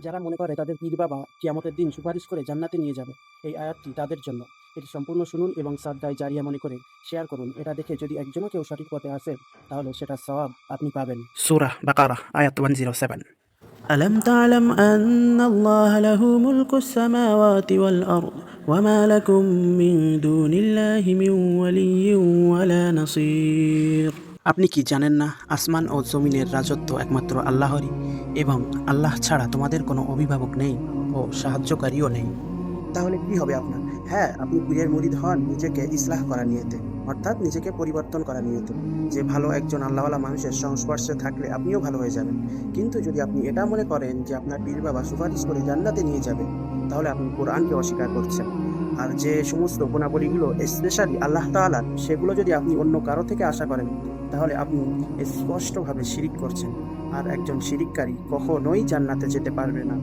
যারা মনে করে তাদের পীর বাবা কিয়ামতের দিন সুপারিশ করে জান্নাতে নিয়ে যাবে এই আয়াতটি তাদের জন্য এটি সম্পূর্ণ শুনুন এবং সাদ্দায় জারিয়া মনে করে শেয়ার করুন এটা দেখে যদি একজনও কেউ সঠিক পথে আসে তাহলে সেটা সওয়াব আপনি পাবেন সুরা বাকারা আয়াত ওয়ান জিরো সেভেন ألم تعلم أن الله له ملك السماوات والأرض وما لكم من دون الله من ولي ولا نصير আপনি কি জানেন না আসমান ও জমিনের রাজত্ব একমাত্র আল্লাহরই এবং আল্লাহ ছাড়া তোমাদের কোনো অভিভাবক নেই ও সাহায্যকারীও নেই? তাহলে কি হবে আপনার? হ্যাঁ আপনি পীরের মুরিদ হন নিজেকে ইসলাহ করা নিয়েতে, অর্থাৎ নিজেকে পরিবর্তন করা নিয়েতে, যে ভালো একজন আল্লাহওয়ালা মানুষের সংস্পর্শে থাকলে আপনিও ভালো হয়ে যাবেন। কিন্তু যদি আপনি এটা মনে করেন যে আপনার পীর বাবা সুপারিশ করে জান্নাতে নিয়ে যাবে, তাহলে আপনি কোরআনকে অস্বীকার করছেন। আর যে সমস্ত গুণাবলীগুলো স্পেশালি আল্লাহ তালার সেগুলো যদি আপনি অন্য কারও থেকে আশা করেন, তাহলে আপনি স্পষ্টভাবে শিরিক করছেন। আর একজন শিরিককারী কখনোই জান্নাতে যেতে পারবে না।